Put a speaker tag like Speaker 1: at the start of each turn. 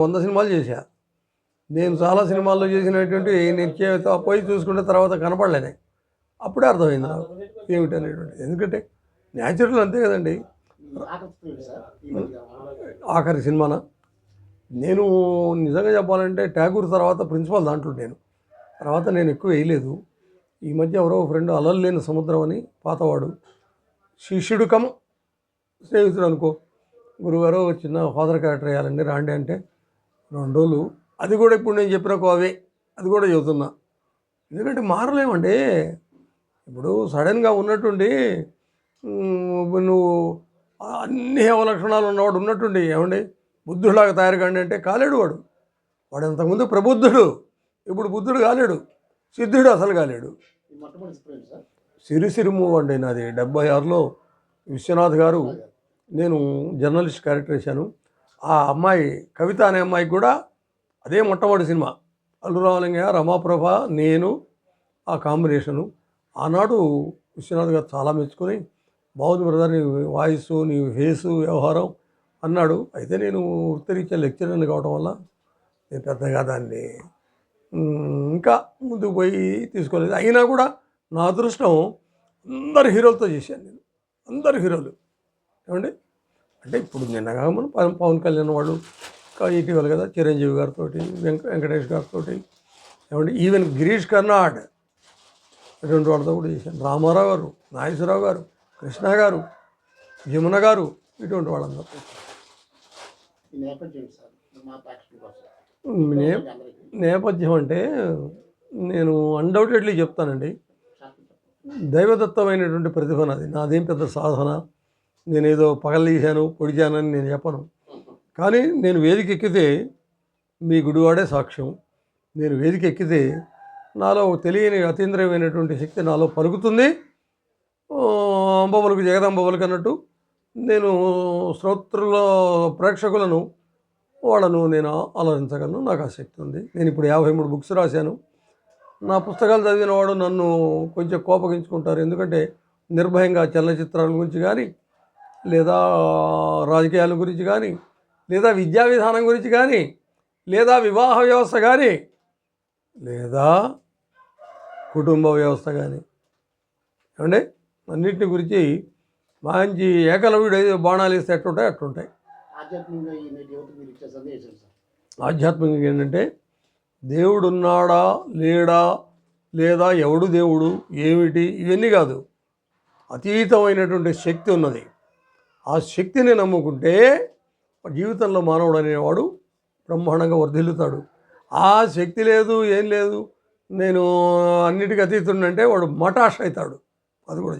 Speaker 1: వంద సినిమాలు చేశా. నేను చాలా సినిమాల్లో చేసినటువంటి నేను పోయి చూసుకుంటే తర్వాత కనపడలేనే అప్పుడే అర్థమైంది నాకు ఏమిటి అనేటువంటి ఎందుకంటే న్యాచురల్ అంతే కదండి. ఆఖరి సినిమాన? నేను నిజంగా చెప్పాలంటే ట్యాగూర్ తర్వాత ప్రిన్సిపల్ దాంట్లో నేను. తర్వాత నేను ఎక్కువ వేయలేదు. ఈ మధ్య ఎవరో ఫ్రెండ్ అలలు లేని సముద్రం అని పాతవాడు. శిష్యుడు కమ్ స్నేహితుడు అనుకో. గురుగారు చిన్న ఫాదర్ క్యారెక్టర్ వేయాలండి రాండి అంటే రెండు రోజులు. అది కూడా ఇప్పుడు నేను చెప్పిన కోవే. అది కూడా చెబుతున్నా. ఎందుకంటే మారలేమండి ఇప్పుడు సడన్గా ఉన్నట్టుండి నువ్వు అన్ని అవలక్షణాలు ఉన్నవాడు ఉన్నట్టుండి ఏమండి? బుద్ధుడిలాగా తయారు కండి అంటే కాలేడు వాడు. వాడు అంతకుముందు ప్రబుద్ధుడు. ఇప్పుడు బుద్ధుడు కాలేడు. సిద్ధుడు అసలు కాలేడు. సిరిసిరిము అండి నాది. డెబ్బై ఆరులో విశ్వనాథ్ గారు నేను జర్నలిస్ట్ క్యారెక్టర్ వేశాను ఆ అమ్మాయి కవిత అనే అమ్మాయికి కూడా అదే మొట్టమొదటి సినిమా. అల్లురామలింగయ్య రమాప్రభ నేను ఆ కాంబినేషను ఆనాడు విశ్వనాథ్ గారు చాలా మెచ్చుకొని బాగుంది బ్రదర్ నీ వాయిస్ నీ ఫేసు వ్యవహారం అన్నాడు. అయితే నేను వృత్తిరీత్యా లెక్చరర్ని కావడం వల్ల నేను పెద్దగా దాన్ని ఇంకా ముందుకు పోయి తీసుకోలేదు. అయినా కూడా నా అదృష్టం అందరు హీరోలతో చేశాను నేను. అందరు హీరోలు. ఏమండి? అంటే ఇప్పుడు నిన్నగా మనం పవన్ కళ్యాణ్ వాళ్ళు ఇటీవల కదా చిరంజీవి గారితో వెంక వెంకటేష్ గారితో ఏమండి ఈవెన్ గిరీష్ కర్నాడ్ ఇటువంటి వాళ్ళతో కూడా చేశాను రామారావు గారు నాగేశ్వరరావు గారు కృష్ణ గారు యమున గారు ఇటువంటి వాళ్ళందరితో
Speaker 2: ఈ నేపథ్యం
Speaker 1: అంటే నేను అన్డౌటెడ్లీ చెప్తానండి. దైవదత్తమైనటువంటి ప్రతిభ నాది. నాదేం పెద్ద సాధన. నేనేదో పగలీశాను పొడిచానని నేను చెప్పను. కానీ నేను వేదిక ఎక్కితే మీ గుడివాడే సాక్ష్యం. నేను వేదిక ఎక్కితే నాలో ఒక తెలియని అతీంద్రియమైనటువంటి శక్తి నాలో పలుకుతుంది. ఆ, అంబవలకు జగదంబవలకు అన్నట్టు నేను శ్రోతృల ప్రేక్షకులను వాళ్ళను నేను ఆలోచించగలను నాకు ఆ శక్తి ఉంది. నేను ఇప్పుడు యాభై మూడు బుక్స్ రాశాను. నా పుస్తకాలు చదివిన వాడు నన్ను కొంచెం కోపగించుకుంటారు. ఎందుకంటే నిర్భయంగా చలనచిత్రాల గురించి కానీ లేదా రాజకీయాల గురించి కానీ లేదా విద్యా విధానం గురించి కానీ లేదా వివాహ వ్యవస్థ కానీ లేదా కుటుంబ వ్యవస్థ కానీ ఏమండి? అన్నింటి గురించి మంచి ఏకలవ్యుడు బాణాలు వేస్తే ఎట్లుంటాయి అట్లుంటాయి. ఆధ్యాత్మికంగా ఏంటంటే దేవుడు ఉన్నాడా లేడా లేదా ఎవడు దేవుడు ఏమిటి ఇవన్నీ కాదు. అతీతమైనటువంటి శక్తి ఉన్నది. ఆ శక్తిని నమ్ముకుంటే జీవితంలో మానవుడు అనేవాడు బ్రహ్మాండంగా వర్ధిల్లుతాడు. ఆ శక్తి లేదు ఏం లేదు నేను అన్నిటికీ అతీతుండంటే వాడు మటాష్ అవుతాడు. అది కూడా